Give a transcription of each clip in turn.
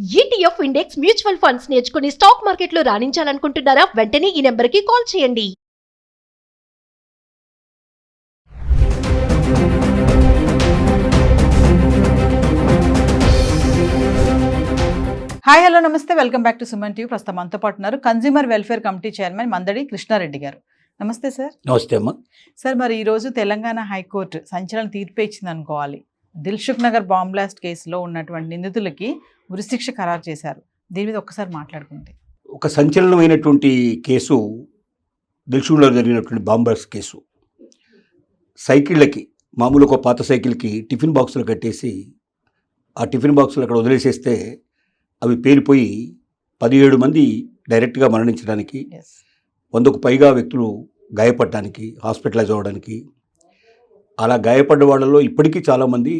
ETF index mutual funds నేర్చుకుని stock మార్కెట్లో రాణించాలనుకుంటున్నారా? వెంటనే ఈ నెంబర్కి కాల్ చేయండి. హాయ్ హలో నమస్తే. Welcome back to Suman TV ప్రస్తుతం మనతో పాటు ఉన్నారు consumer welfare committee chairman Mandadi Krishnareddy గారు. నమస్తే సార్ నమస్తే అమ్మ. సార్ మరి ఈ రోజు తెలంగాణ హైకోర్టు సంచలన తీర్పు ఇచ్చింది అనుకోవాలి దిల్సుఖ్ నగర్ బాంబ్ బ్లాస్ట్ కేసులో ఉన్నటువంటి నిందితులకి ఉరిశిక్ష ఖరారు చేశారు. దీని మీద ఒక్కసారి మాట్లాడుకుంటే. ఒక సంచలనమైనటువంటి కేసు దిల్షులో జరిగినటువంటి బాంబర్స్ కేసు. సైకిళ్ళకి మామూలు ఒక పాత సైకిల్కి టిఫిన్ బాక్సులు కట్టేసి ఆ టిఫిన్ బాక్సులు అక్కడ వదిలేసేస్తే అవి పేలిపోయి పదిహేడు మంది డైరెక్ట్గా మరణించడానికి వందకు పైగా వ్యక్తులు గాయపడడానికి హాస్పిటలైజ్ అవ్వడానికి అలా గాయపడ్డ వాళ్ళలో ఇప్పటికీ చాలామంది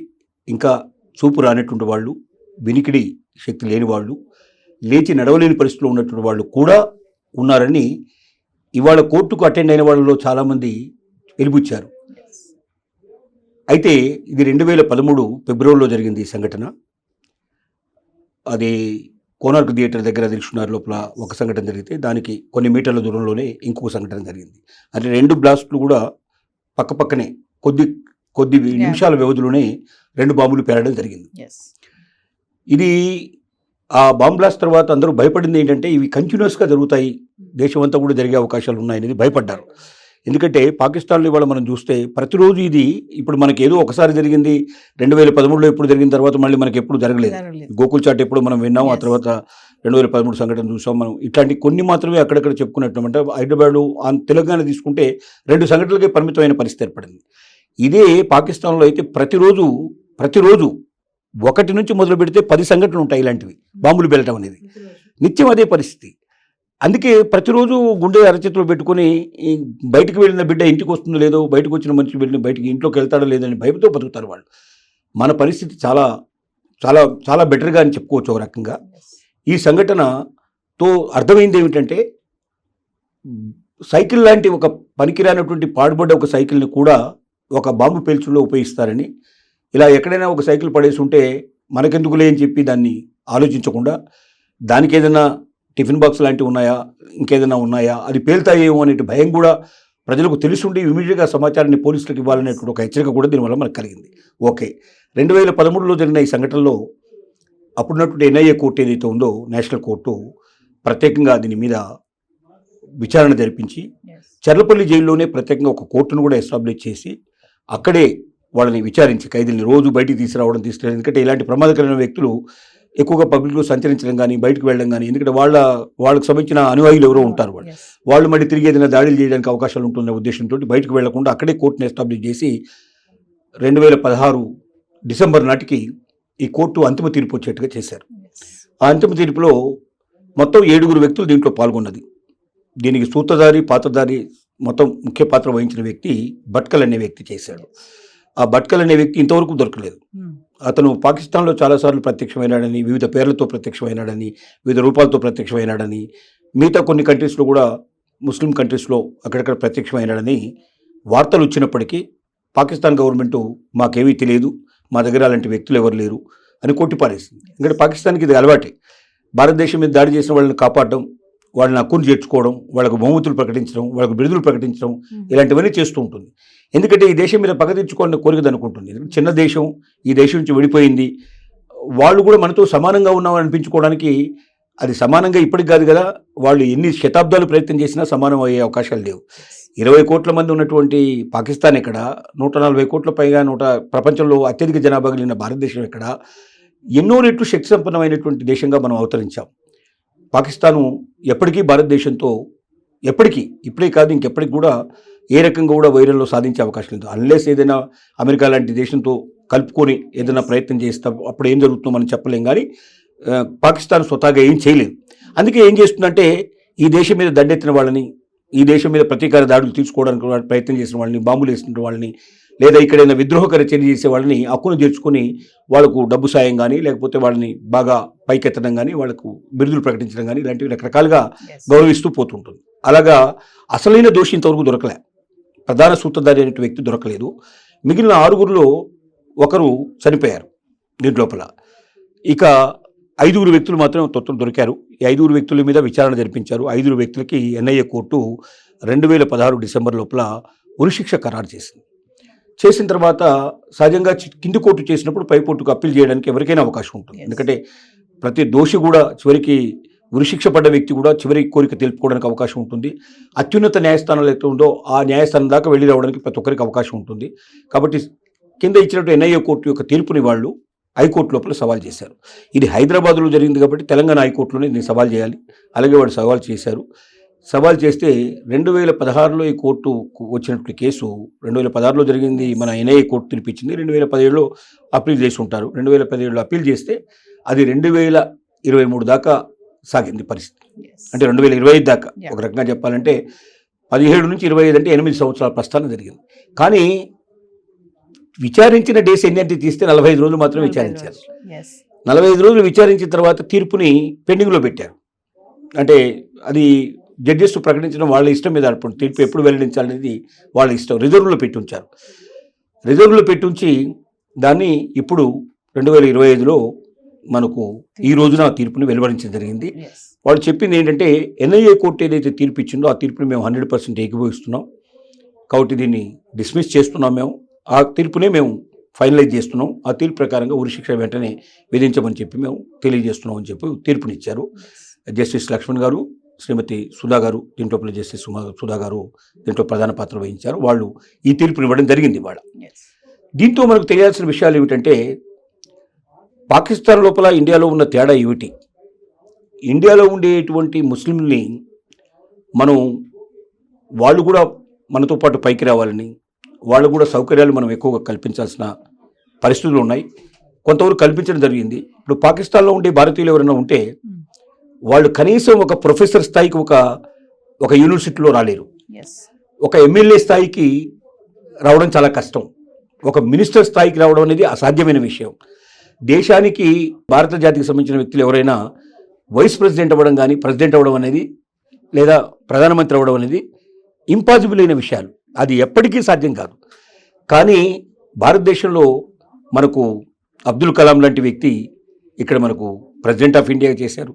ఇంకా చూపు రానటువంటి వాళ్ళు వినికిడి శక్తి లేని వాళ్ళు లేచి నడవలేని పరిస్థితిలో ఉన్నటువంటి వాళ్ళు కూడా ఉన్నారని ఇవాళ కోర్టుకు అటెండ్ అయిన వాళ్ళలో చాలామంది వెలిబుచ్చారు. అయితే ఇది రెండు వేల పదమూడు ఫిబ్రవరిలో జరిగింది ఈ సంఘటన. అది కోనార్క్ థియేటర్ దగ్గర దిల్చున్నారు లోపల ఒక సంఘటన జరిగితే దానికి కొన్ని మీటర్ల దూరంలోనే ఇంకొక సంఘటన జరిగింది. అంటే రెండు బ్లాస్టులు కూడా పక్కపక్కనే కొద్ది కొద్ది నిమిషాల వ్యవధిలోనే రెండు బాంబులు పేరడం జరిగింది. ఇది ఆ బాంబ్ బ్లాస్ట్ తర్వాత అందరూ భయపడింది ఏంటంటే ఇవి కంటిన్యూస్గా జరుగుతాయి. దేశం అంతా కూడా జరిగే అవకాశాలు ఉన్నాయనేది భయపడ్డారు. ఎందుకంటే పాకిస్తాన్లో ఇవాళ మనం చూస్తే ప్రతిరోజు ఇది ఇప్పుడు మనకి ఏదో ఒకసారి జరిగింది రెండు వేల పదమూడులో ఎప్పుడు జరిగిన తర్వాత మళ్ళీ మనకి ఎప్పుడు జరగలేదు. గోకుల్ చాట్ ఎప్పుడు మనం విన్నాం ఆ. తర్వాత రెండు వేల పదమూడు సంఘటన చూసాం మనం. ఇట్లాంటి కొన్ని మాత్రమే అక్కడక్కడ చెప్పుకున్నట్టు అంటే హైదరాబాద్ తెలంగాణ తీసుకుంటే రెండు సంఘటనలకే పరిమితమైన పరిస్థితి ఏర్పడింది. ఇదే పాకిస్తాన్లో అయితే ప్రతిరోజు ప్రతిరోజు ఒకటి నుంచి మొదలు పెడితే పది సంఘటనలు ఉంటాయి ఇలాంటివి బాంబులు వెళ్ళటం అనేది. నిత్యం అదే పరిస్థితి. అందుకే ప్రతిరోజు గుండె అరచేతిలో పెట్టుకొని బయటకు వెళ్ళిన బిడ్డ ఇంటికి వస్తుందో లేదో బయటకు వచ్చిన మనిషి వెళ్ళిన బయటికి ఇంట్లోకి వెళ్తాడో లేదని భయపతో బతుకుతారు వాళ్ళు. మన పరిస్థితి చాలా చాలా చాలా బెటర్గా అని చెప్పుకోవచ్చు ఒక రకంగా. ఈ సంఘటనతో అర్థమైంది ఏమిటంటే సైకిల్ లాంటి ఒక పనికిరానటువంటి పాడుబడ్డ ఒక సైకిల్ని కూడా ఒక బాంబు పేల్చుల్లో ఉపయోగిస్తారని ఇలా ఎక్కడైనా ఒక సైకిల్ పడేసి ఉంటే మనకెందుకులే అని చెప్పి దాన్ని ఆలోచించకుండా దానికి ఏదైనా టిఫిన్ బాక్స్ లాంటివి ఉన్నాయా ఇంకేదైనా ఉన్నాయా అది పేలుతాయేమో అనే భయం కూడా ప్రజలకు తెలుసుండి ఇమీడియట్గా సమాచారాన్ని పోలీసులకు ఇవ్వాలనేటువంటి ఒక హెచ్చరిక కూడా దీనివల్ల మనకు కలిగింది. ఓకే. రెండు వేల పదమూడులో జరిగిన ఈ సంఘటనలో అప్పుడున్నటువంటి ఎన్ఐఏ కోర్టు ఏదైతే ఉందో నేషనల్ కోర్టు ప్రత్యేకంగా దీని మీద విచారణ జరిపించి. చర్లపల్లి జైల్లోనే ప్రత్యేకంగా ఒక కోర్టును కూడా ఎస్టాబ్లిష్ చేసి అక్కడే వాళ్ళని విచారించి ఖైదీల్ని రోజు బయటికి తీసుకురావడం తీసుకురావడం ఎందుకంటే ఇలాంటి ప్రమాదకరమైన వ్యక్తులు ఎక్కువగా పబ్లిక్లో సంచరించడం కానీ బయటకు వెళ్ళడం కానీ ఎందుకంటే వాళ్ళ వాళ్ళకి సంబంధించిన అనుయాయులు ఎవరో ఉంటారు వాళ్ళు. వాళ్ళు మళ్ళీ తిరిగి ఏదైనా దాడులు చేయడానికి అవకాశాలు ఉంటుందనే ఉద్దేశంతో బయటకు వెళ్ళకుండా అక్కడే కోర్టును ఎస్టాబ్లిష్ చేసి రెండు వేల పదహారు డిసెంబర్ నాటికి ఈ కోర్టు అంతిమ తీర్పు వచ్చేట్టుగా చేశారు. ఆ అంతిమ తీర్పులో మొత్తం ఏడుగురు వ్యక్తులు దీంట్లో పాల్గొన్నది. దీనికి సూత్రధారి పాత్రధారి మొత్తం ముఖ్య పాత్ర వహించిన వ్యక్తి భట్కల్ అనే వ్యక్తి చేశాడు. ఆ భట్కల్ అనే వ్యక్తి ఇంతవరకు దొరకలేదు. Hmm. అతను పాకిస్తాన్లో చాలాసార్లు ప్రత్యక్షమైనాడని వివిధ పేర్లతో ప్రత్యక్షమైనాడని వివిధ రూపాలతో ప్రత్యక్షమైనాడని మిగతా కొన్ని కంట్రీస్లో కూడా ముస్లిం కంట్రీస్లో అక్కడక్కడ ప్రత్యక్షమైనాడని వార్తలు వచ్చినప్పటికీ పాకిస్తాన్ గవర్నమెంట్ మాకేమీ తెలియదు. మా దగ్గర అలాంటి వ్యక్తులు ఎవరు లేరు అని కొట్టిపారేసింది ఎందుకంటే పాకిస్తాన్కి ఇది అలవాటే. భారతదేశం మీద దాడి చేసిన వాళ్ళని కాపాడడం వాళ్ళని హక్కును చేర్చుకోవడం వాళ్ళకు బహుమతులు ప్రకటించడం వాళ్ళకు బిరుదులు ప్రకటించడం. ఇలాంటివన్నీ చేస్తూ ఉంటుంది. ఎందుకంటే ఈ దేశం మీద పగ తెచ్చుకోవాలని కోరికది అనుకుంటుంది చిన్న దేశం ఈ దేశం నుంచి విడిపోయింది. వాళ్ళు కూడా మనతో సమానంగా ఉన్నామని అనిపించుకోవడానికి అది సమానంగా ఇప్పటికి కాదు కదా. వాళ్ళు ఎన్ని శతాబ్దాలు ప్రయత్నం చేసినా సమానం అయ్యే అవకాశాలు లేవు. ఇరవై కోట్ల మంది ఉన్నటువంటి పాకిస్తాన్ ఎక్కడ? నూట నలభై కోట్ల పైగా నూట ప్రపంచంలో అత్యధిక జనాభా కలిగిన భారతదేశం ఎక్కడ? ఎన్నో రెట్లు శక్తి సంపన్నమైనటువంటి దేశంగా మనం అవతరించాం. పాకిస్తాను ఎప్పటికీ భారతదేశంతో ఎప్పటికీ ఇప్పుడే కాదు ఇంకెప్పటికి కూడా ఏ రకంగా కూడా వైరల్లో సాధించే అవకాశం లేదు. అన్లెస్ ఏదైనా అమెరికా లాంటి దేశంతో కలుపుకొని ఏదైనా ప్రయత్నం చేస్తే అప్పుడు ఏం జరుగుతుందో మనం చెప్పలేం. కానీ పాకిస్తాన్ స్వతహాగా ఏం చేయలేదు. అందుకే ఏం చేస్తుందంటే ఈ దేశం మీద దండెత్తిన వాళ్ళని ఈ దేశం మీద ప్రతీకార దాడులు తీసుకోవడానికి ప్రయత్నం చేసిన వాళ్ళని బాంబులు వేసిన వాళ్ళని లేదా ఇక్కడైనా విద్రోహకర చర్య చేసే వాళ్ళని హక్కును చేర్చుకొని వాళ్ళకు డబ్బు సాయం కానీ లేకపోతే వాళ్ళని బాగా పైకెత్తడం కానీ వాళ్ళకు బిరుదులు ప్రకటించడం కానీ ఇలాంటివి రకరకాలుగా. గౌరవిస్తూ పోతుంటుంది. అలాగా అసలైన దోషి ఇంతవరకు దొరకలే. ప్రధాన సూత్రధారి అనే వ్యక్తి దొరకలేదు. మిగిలిన ఆరుగురిలో ఒకరు చనిపోయారు దీంట్లోపల. ఇక ఐదుగురు వ్యక్తులు మాత్రం తొత్తులు దొరికారు. ఈ ఐదుగురు వ్యక్తుల మీద విచారణ జరిపించారు. ఐదుగురు వ్యక్తులకి ఎన్ఐఏ కోర్టు రెండు వేల పదహారు డిసెంబర్ లోపల ఉరిశిక్ష ఖరారు చేసింది. చేసిన తర్వాత సహజంగా కింది కోర్టు చేసినప్పుడు పై కోర్టుకు అప్పీల్ చేయడానికి ఎవరికైనా అవకాశం ఉంటుంది. ఎందుకంటే ప్రతి దోషి కూడా చివరికి ఉరిశిక్ష పడ్డ వ్యక్తి కూడా చివరి కోరిక తెలుపుకోవడానికి అవకాశం ఉంటుంది. అత్యున్నత న్యాయస్థానాలు అయితే ఉందో ఆ న్యాయస్థానం దాకా వెళ్ళి రావడానికి ప్రతి ఒక్కరికి అవకాశం ఉంటుంది. కాబట్టి కింద ఇచ్చినట్టు ఎన్ఐఏ కోర్టు యొక్క తీర్పుని వాళ్ళు హైకోర్టు లోపల సవాల్ చేశారు. ఇది హైదరాబాద్లో జరిగింది కాబట్టి తెలంగాణ హైకోర్టులోనే దీన్ని సవాల్ చేయాలి. అలాగే వాళ్ళు సవాల్ చేశారు. సవాల్ చేస్తే రెండు వేల పదహారులో ఈ కోర్టు వచ్చినటువంటి కేసు రెండు వేల పదహారులో జరిగింది. మన ఎన్ఐఏ కోర్టు తీర్పిచ్చింది రెండు వేల పదిహేడులో అప్పీల్ చేసి ఉంటారు. రెండు వేల పదిహేడులో అప్పీల్ చేస్తే అది రెండు వేల ఇరవై మూడు దాకా సాగింది పరిస్థితి. అంటే రెండు వేల ఇరవై ఐదు దాకా. ఒక రకంగా చెప్పాలంటే పదిహేడు నుంచి ఇరవై ఐదు అంటే ఎనిమిది సంవత్సరాల ప్రస్థానం జరిగింది. కానీ విచారించిన డేస్ ఎన్ని అంటే తీస్తే నలభై ఐదు రోజులు మాత్రమే విచారించారు. నలభై ఐదు రోజులు విచారించిన తర్వాత తీర్పుని పెండింగ్లో పెట్టారు. అంటే అది జడ్జెస్ ప్రకటించడం వాళ్ళ ఇష్టం మీద ఆధారపడి తీర్పు ఎప్పుడు వెల్లడించాలనేది వాళ్ళ ఇష్టం. రిజర్వ్లో పెట్టి ఉంచారు. రిజర్వ్లో పెట్టి ఉంచి దాన్ని ఇప్పుడు రెండు వేల ఇరవై ఐదులో మనకు ఈ రోజున ఆ తీర్పుని వెలువరించడం జరిగింది. వాళ్ళు చెప్పింది ఏంటంటే ఎన్ఐఏ కోర్టు ఏదైతే తీర్పు ఇచ్చిందో ఆ తీర్పుని మేము హండ్రెడ్ పర్సెంట్ ఏకీభవిస్తున్నాం. కాబట్టి దీన్ని డిస్మిస్ చేస్తున్నాం మేము. ఆ తీర్పునే మేము ఫైనలైజ్ చేస్తున్నాం. ఆ తీర్పు ప్రకారంగా ఉరిశిక్ష వెంటనే విధించమని చెప్పి మేము తెలియజేస్తున్నాం అని చెప్పి తీర్పునిచ్చారు. జస్టిస్ లక్ష్మణ్ గారు శ్రీమతి సుధా గారు దీంట్లో జస్టిస్ సుమా సుధా గారు దీంట్లో ప్రధాన పాత్ర వహించారు. వాళ్ళు ఈ తీర్పుని ఇవ్వడం జరిగింది వాళ్ళ Yes. దీంతో మనకు తెలియాల్సిన విషయాలు ఏమిటంటే పాకిస్తాన్ లోపల ఇండియాలో ఉన్న తేడా ఏమిటి? ఇండియాలో ఉండేటువంటి ముస్లింల్ని మనం వాళ్ళు కూడా మనతో పాటు పైకి రావాలని వాళ్ళు కూడా సౌకర్యాలు మనం ఎక్కువగా కల్పించాల్సిన పరిస్థితులు ఉన్నాయి. కొంతవరకు కల్పించడం జరిగింది. ఇప్పుడు పాకిస్తాన్లో ఉండే భారతీయులు ఎవరైనా ఉంటే వాళ్ళు కనీసం ఒక ప్రొఫెసర్ స్థాయికి ఒక ఒక యూనివర్సిటీలో రాలేరు. ఒక ఎమ్మెల్యే స్థాయికి రావడం చాలా కష్టం. ఒక మినిస్టర్ స్థాయికి రావడం అనేది అసాధ్యమైన విషయం. దేశానికి భారత జాతికి సంబంధించిన వ్యక్తులు ఎవరైనా వైస్ ప్రెసిడెంట్ అవ్వడం కానీ ప్రెసిడెంట్ అవ్వడం అనేది లేదా ప్రధానమంత్రి అవ్వడం అనేది ఇంపాసిబుల్ అయిన విషయాలు. అది ఎప్పటికీ సాధ్యం కాదు. కానీ భారతదేశంలో మనకు అబ్దుల్ కలాం లాంటి వ్యక్తి ఇక్కడ మనకు ప్రెసిడెంట్ ఆఫ్ ఇండియా చేశారు.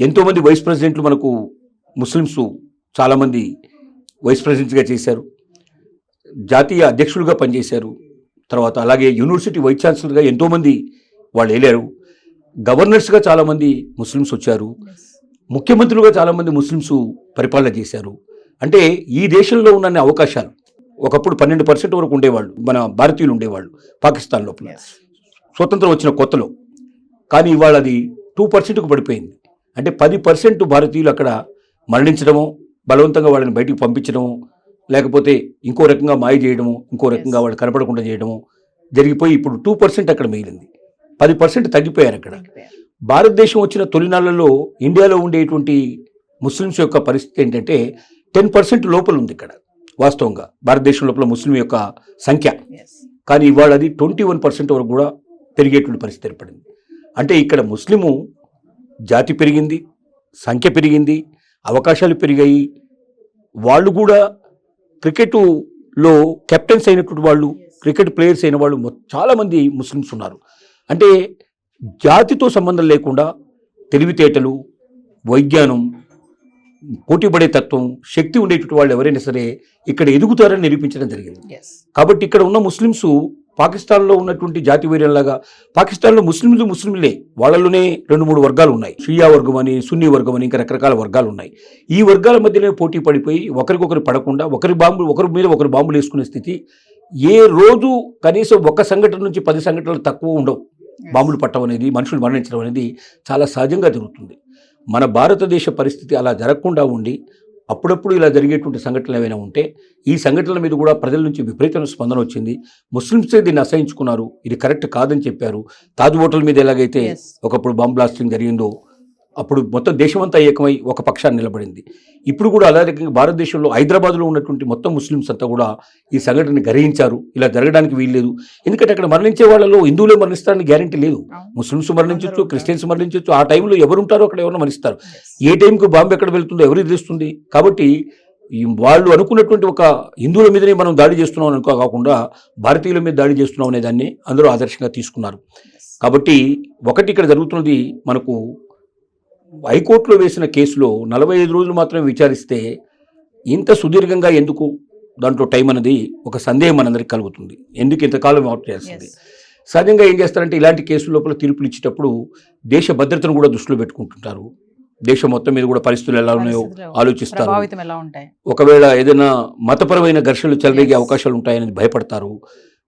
ఎంతోమంది వైస్ ప్రెసిడెంట్లు మనకు ముస్లిమ్స్ చాలామంది వైస్ ప్రెసిడెంట్స్గా చేశారు. జాతీయ అధ్యక్షులుగా పనిచేశారు. తర్వాత అలాగే యూనివర్సిటీ వైస్ ఛాన్సలర్గా ఎంతోమంది వాళ్ళు వెళ్ళారు. గవర్నర్స్గా చాలామంది ముస్లిమ్స్ వచ్చారు. ముఖ్యమంత్రులుగా చాలామంది ముస్లిమ్స్ పరిపాలన చేశారు. అంటే ఈ దేశంలో ఉన్న అవకాశాలు ఒకప్పుడు పన్నెండు పర్సెంట్ వరకు ఉండేవాళ్ళు మన భారతీయులు ఉండేవాళ్ళు పాకిస్తాన్ లోపల. స్వతంత్రం వచ్చిన కొత్తలో. కానీ ఇవాళ అది టూ పర్సెంట్కు పడిపోయింది. అంటే పది పర్సెంట్ భారతీయులు అక్కడ మరణించడమో బలవంతంగా వాళ్ళని బయటికి పంపించడము లేకపోతే ఇంకో రకంగా మాయ చేయడము ఇంకో రకంగా వాళ్ళు కనపడకుండా చేయడము జరిగిపోయి ఇప్పుడు టూ పర్సెంట్ అక్కడ మిగిలింది. పది పర్సెంట్ తగ్గిపోయారు అక్కడ. భారతదేశం వచ్చిన తొలినాళ్ళలో ఇండియాలో ఉండేటువంటి ముస్లిమ్స్ యొక్క పరిస్థితి ఏంటంటే టెన్ పర్సెంట్ లోపల ఉంది ఇక్కడ వాస్తవంగా. భారతదేశం లోపల ముస్లిం యొక్క సంఖ్య. కానీ ఇవాళ అది ట్వంటీ వన్ పర్సెంట్ వరకు కూడా పెరిగేటువంటి పరిస్థితి ఏర్పడింది. అంటే ఇక్కడ ముస్లిము జాతి పెరిగింది సంఖ్య పెరిగింది అవకాశాలు పెరిగాయి. వాళ్ళు కూడా క్రికెట్లో కెప్టెన్స్ అయినటువంటి వాళ్ళు క్రికెట్ ప్లేయర్స్ అయిన వాళ్ళు చాలామంది ముస్లిమ్స్ ఉన్నారు. అంటే జాతితో సంబంధం లేకుండా తెలివితేటలు వైజ్ఞానం పోటీపడే తత్వం శక్తి ఉండేటువంటి వాళ్ళు ఎవరైనా సరే ఇక్కడ ఎదుగుతారని నిరూపించడం జరిగింది. కాబట్టి ఇక్కడ ఉన్న ముస్లిమ్స్ పాకిస్తాన్లో ఉన్నటువంటి జాతి వేరేలాగా పాకిస్తాన్లో ముస్లింలు ముస్లింలే వాళ్ళలోనే రెండు మూడు వర్గాలు ఉన్నాయి. షియా వర్గం అని సున్నీ వర్గం అని ఇంకా రకరకాల వర్గాలు ఉన్నాయి. ఈ వర్గాల మధ్యనే పోటీ పడిపోయి ఒకరికొకరు పడకుండా ఒకరి బాంబులు ఒకరి మీద ఒకరు బాంబులు వేసుకునే స్థితి ఏ రోజు కనీసం ఒక సంఘటన నుంచి పది సంఘటనలు తక్కువ ఉండవు. బాంబులు పట్టడం అనేది మనుషులు మరణించడం అనేది చాలా సహజంగా జరుగుతుంది. మన భారతదేశ పరిస్థితి అలా జరగకుండా ఉండి అప్పుడప్పుడు ఇలా జరిగేటువంటి సంఘటనలు ఏమైనా ఉంటే ఈ సంఘటనల మీద కూడా ప్రజల నుంచి విపరీతమైన స్పందన వచ్చింది. ముస్లిమ్సే దీన్ని అసహించుకున్నారు? ఇది కరెక్ట్ కాదని చెప్పారు. తాజ్ హోటల్ మీద ఎలాగైతే. ఒకప్పుడు బాంబ్ బ్లాస్టింగ్ జరిగిందో అప్పుడు మొత్తం దేశమంతా ఏకమై ఒక పక్షాన్ని నిలబడింది. ఇప్పుడు కూడా అలా రకంగా భారతదేశంలో హైదరాబాద్లో ఉన్నటువంటి మొత్తం ముస్లిమ్స్ అంతా కూడా ఈ సంఘటనని గ్రహించారు. ఇలా జరగడానికి వీల్లేదు. ఎందుకంటే అక్కడ మరణించే వాళ్ళలో హిందువులే మరణిస్తారని గ్యారంటీ లేదు. ముస్లిమ్స్ మరణించవచ్చు క్రిస్టియన్స్ మరణించవచ్చు ఆ టైంలో ఎవరు ఉంటారో అక్కడ ఎవరు మరిస్తారు Yes. ఏ టైంకి బాంబు ఎక్కడ వెళ్తుందో ఎవరికి తెలుస్తుంది? కాబట్టి వాళ్ళు అనుకున్నటువంటి ఒక హిందువుల మీదనే మనం దాడి చేస్తున్నాం అనుకో కాకుండా భారతీయుల మీద దాడి చేస్తున్నాం అనే దాన్ని అందరూ ఆదర్శంగా తీసుకున్నారు. కాబట్టి ఒకటి ఇక్కడ జరుగుతున్నది మనకు హైకోర్టులో వేసిన కేసులో నలభై ఐదు రోజులు మాత్రమే విచారిస్తే ఇంత సుదీర్ఘంగా ఎందుకు దాంట్లో టైం అనేది ఒక సందేహం మనందరికి కలుగుతుంది. ఎందుకు ఇంతకాలం అవుట్ చేస్తుంది సహజంగా ఏం చేస్తారంటే ఇలాంటి కేసుల లోపల తీర్పులు ఇచ్చేటప్పుడు దేశ భద్రతను కూడా దృష్టిలో పెట్టుకుంటుంటారు. దేశం మొత్తం మీద కూడా పరిస్థితులు ఎలా ఉన్నాయో ఆలోచిస్తారు. ఒకవేళ ఏదైనా మతపరమైన ఘర్షణలు చెలరేగే అవకాశాలు ఉంటాయని భయపడతారు.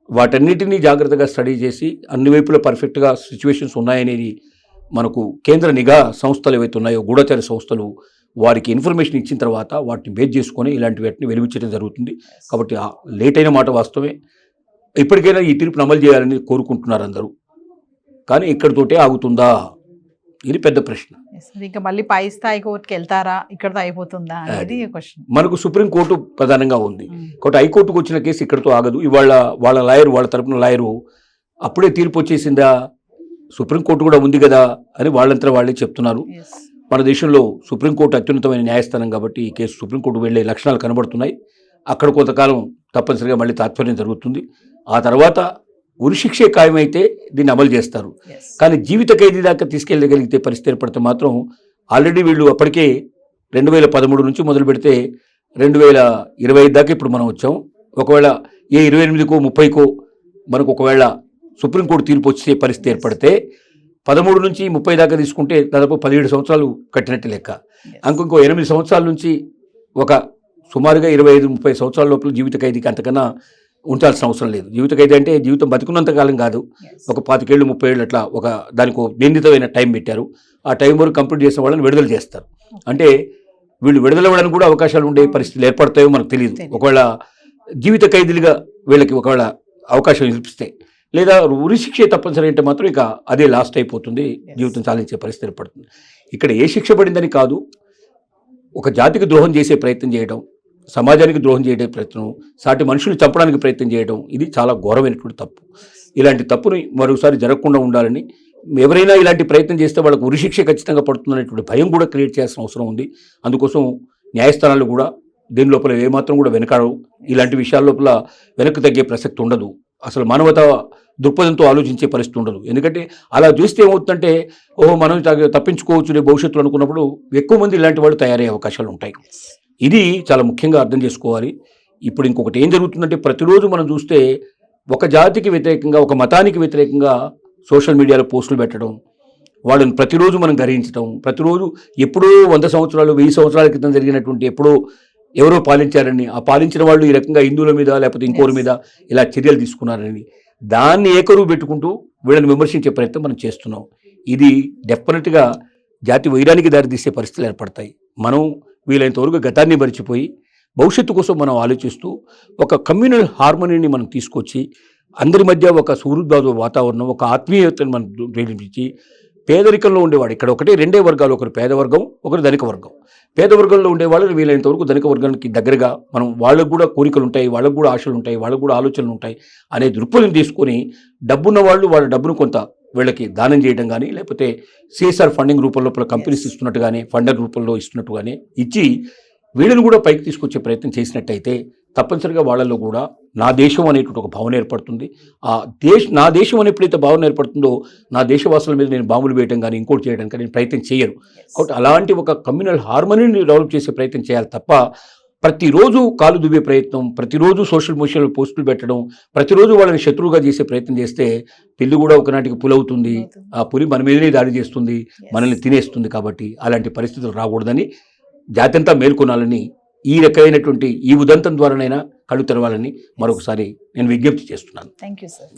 వాటన్నిటినీ జాగ్రత్తగా స్టడీ చేసి అన్ని వైపులా పర్ఫెక్ట్గా సిచ్యువేషన్స్ ఉన్నాయనేది మనకు కేంద్ర నిఘా సంస్థలు ఏవైతే ఉన్నాయో గూఢచార సంస్థలు వారికి ఇన్ఫర్మేషన్ ఇచ్చిన తర్వాత వాటిని బేస్ చేసుకొని ఇలాంటి వాటిని వెలిపించడం జరుగుతుంది. కాబట్టి లేట్ అయిన మాట వాస్తవమే. ఇప్పటికైనా ఈ తీర్పును అమలు చేయాలని కోరుకుంటున్నారు అందరూ. కానీ ఇక్కడితోటే ఆగుతుందా? ఇది పెద్ద ప్రశ్న. ఇంకా మళ్ళీ పై స్థాయి కోర్టుకి వెళ్తారా? ఇక్కడతో అయిపోతుందా అనేది క్వశ్చన్ మనకు సుప్రీంకోర్టు ప్రధానంగా ఉంది. కాబట్టి హైకోర్టుకు వచ్చిన కేసు ఇక్కడితో ఆగదు. ఇవాళ వాళ్ళ లాయర్ వాళ్ళ తరపున లాయరు అప్పుడే తీర్పు వచ్చేసిందా? సుప్రీంకోర్టు కూడా ఉంది కదా అని వాళ్ళంతా వాళ్ళే చెప్తున్నారు. మన దేశంలో సుప్రీంకోర్టు అత్యున్నతమైన న్యాయస్థానం కాబట్టి ఈ కేసు సుప్రీంకోర్టు వెళ్ళే లక్షణాలు కనబడుతున్నాయి. అక్కడ కొంతకాలం తప్పనిసరిగా మళ్ళీ తాత్పర్యం జరుగుతుంది. ఆ తర్వాత ఉరిశిక్షే ఖాయమైతే దీన్ని అమలు చేస్తారు. కానీ జీవిత ఖైదీ దాకా తీసుకెళ్ళగలిగితే పరిస్థితి ఏర్పడితే మాత్రం ఆల్రెడీ వీళ్ళు అప్పటికే రెండు వేల పదమూడు నుంచి మొదలు పెడితే రెండు వేల ఇరవై ఐదు దాకా ఇప్పుడు మనం వచ్చాం. ఒకవేళ ఏ ఇరవై ఎనిమిదికో ముప్పైకో మనకు ఒకవేళ సుప్రీంకోర్టు తీర్పు వచ్చే పరిస్థితి ఏర్పడితే పదమూడు నుంచి ముప్పై దాకా తీసుకుంటే దాదాపు పదిహేడు సంవత్సరాలు కట్టినట్టు లెక్క. ఇంకో ఇంకో ఎనిమిది సంవత్సరాల నుంచి ఒక సుమారుగా ఇరవై ఐదు ముప్పై సంవత్సరాల లోపల జీవిత ఖైదీకి అంతకన్నా ఉంచాల్సిన అవసరం లేదు. జీవిత ఖైదీ అంటే జీవితం బతుకున్నంత కాలం కాదు. ఒక పాతికేళ్ళు ముప్పై ఏళ్ళు అట్లా ఒక దానికి ఒక నిర్ణీతమైన టైం పెట్టారు. ఆ టైం వరకు కంప్లీట్ చేసిన వాళ్ళని విడుదల చేస్తారు. అంటే వీళ్ళు విడుదల అవ్వడానికి కూడా అవకాశాలు ఉండే పరిస్థితులు ఏర్పడతాయో మనకు తెలియదు. ఒకవేళ జీవిత ఖైదీలుగా వీళ్ళకి ఒకవేళ అవకాశం కల్పిస్తే లేదా ఉరిశిక్ష తప్పనిసరి అంటే మాత్రం ఇక అదే లాస్ట్ అయిపోతుంది. జీవితం చాలించే పరిస్థితి ఏర్పడుతుంది. ఇక్కడ ఏ శిక్ష పడిందని కాదు ఒక జాతికి ద్రోహం చేసే ప్రయత్నం చేయడం సమాజానికి ద్రోహం చేయడే ప్రయత్నం సాటి మనుషులు చంపడానికి ప్రయత్నం చేయడం ఇది చాలా ఘోరమైనటువంటి తప్పు. ఇలాంటి తప్పుని మరోసారి జరగకుండా ఉండాలని ఎవరైనా ఇలాంటి ప్రయత్నం చేస్తే వాళ్ళకు ఉరిశిక్ష ఖచ్చితంగా పడుతుందనేటువంటి భయం కూడా క్రియేట్ చేయాల్సిన అవసరం ఉంది. అందుకోసం న్యాయస్థానాలు కూడా దీని లోపల ఏమాత్రం కూడా వెనకాడవు. ఇలాంటి విషయాల లోపల వెనక్కి తగ్గే ప్రసక్తి ఉండదు. అసలు మానవత దృక్పథంతో ఆలోచించే పరిస్థితి ఉండదు. ఎందుకంటే అలా చూస్తే ఏమవుతుందంటే ఓహో మనం తప్పించుకోవచ్చు భవిష్యత్తులో అనుకున్నప్పుడు ఎక్కువ మంది ఇలాంటి వాళ్ళు తయారయ్యే అవకాశాలు ఉంటాయి. ఇది చాలా ముఖ్యంగా అర్థం చేసుకోవాలి. ఇప్పుడు ఇంకొకటి ఏం జరుగుతుందంటే ప్రతిరోజు మనం చూస్తే ఒక జాతికి వ్యతిరేకంగా ఒక మతానికి వ్యతిరేకంగా సోషల్ మీడియాలో పోస్టులు పెట్టడం వాళ్ళని ప్రతిరోజు మనం గ్రహించడం ప్రతిరోజు ఎప్పుడో వంద సంవత్సరాలు వెయ్యి సంవత్సరాల క్రితం జరిగినటువంటి ఎప్పుడో ఎవరో పాలించారని ఆ పాలించిన వాళ్ళు ఈ రకంగా హిందువుల మీద లేకపోతే ఇంకోరి మీద ఇలా చర్యలు తీసుకున్నారని దాన్ని ఏకరువు పెట్టుకుంటూ వీళ్ళని విమర్శించే ప్రయత్నం మనం చేస్తున్నాం. ఇది డెఫినెట్గా జాతి వైరానికి దారితీసే పరిస్థితులు ఏర్పడతాయి. మనం వీలైనంత వరకు గతాన్ని మరిచిపోయి భవిష్యత్తు కోసం మనం ఆలోచిస్తూ ఒక కమ్యూనల్ హార్మనీని మనం తీసుకొచ్చి అందరి మధ్య ఒక సుహృద్భావ వాతావరణం ఒక ఆత్మీయతను మనం ప్రేరేపించి పేదరికంలో ఉండేవాడు. ఇక్కడ ఒకటే రెండే వర్గాలు ఒకరు పేద వర్గం ఒకరు ధనిక వర్గం పేద వర్గంలో ఉండేవాళ్ళు వీలైనంత వరకు ధనిక వర్గానికి దగ్గరగా మనం వాళ్ళకు కూడా కోరికలు ఉంటాయి వాళ్ళకు కూడా ఆశలు ఉంటాయి వాళ్ళకు కూడా ఆలోచనలు ఉంటాయి అనే దృక్పథం తీసుకొని డబ్బున్న వాళ్ళు వాళ్ళ డబ్బును కొంత వీళ్ళకి దానం చేయడం కానీ లేకపోతే సిఎస్ఆర్ ఫండింగ్ రూపంలో కంపెనీస్ ఇస్తున్నట్టు కానీ ఫండర్ రూపంలో ఇస్తున్నట్టు కానీ ఇచ్చి వీళ్ళని కూడా పైకి తీసుకొచ్చే ప్రయత్నం చేసినట్టయితే తప్పనిసరిగా వాళ్ళల్లో కూడా నా దేశం అనేటువంటి ఒక భావన ఏర్పడుతుంది. ఆ దేశ నా దేశం అని ఎప్పుడైతే భావన ఏర్పడుతుందో నా దేశవాసుల మీద నేను బాంబులు వేయడం కానీ ఇంకోటి చేయడం కానీ నేను ప్రయత్నం చేయను. కాబట్టి అలాంటి ఒక కమ్యూనల్ హార్మనీని డెవలప్ చేసే ప్రయత్నం చేయాలి తప్ప ప్రతిరోజు కాలు దువ్వే ప్రయత్నం ప్రతిరోజు సోషల్ మీడియాలో పోస్టులు పెట్టడం ప్రతిరోజు వాళ్ళని శత్రువుగా చేసే ప్రయత్నం చేస్తే పిల్లి కూడా ఒకనాటికి పులవుతుంది. ఆ పులి మన మీదనే దాడి చేస్తుంది మనల్ని తినేస్తుంది కాబట్టి అలాంటి పరిస్థితులు రాకూడదని జాతంతా మేల్కొనాలని ఈ రకమైనటువంటి ఈ ఉదంతం ద్వారానైనా కళ్ళు తెరవాలని మరొకసారి నేను విజ్ఞప్తి చేస్తున్నాను. Thank you sir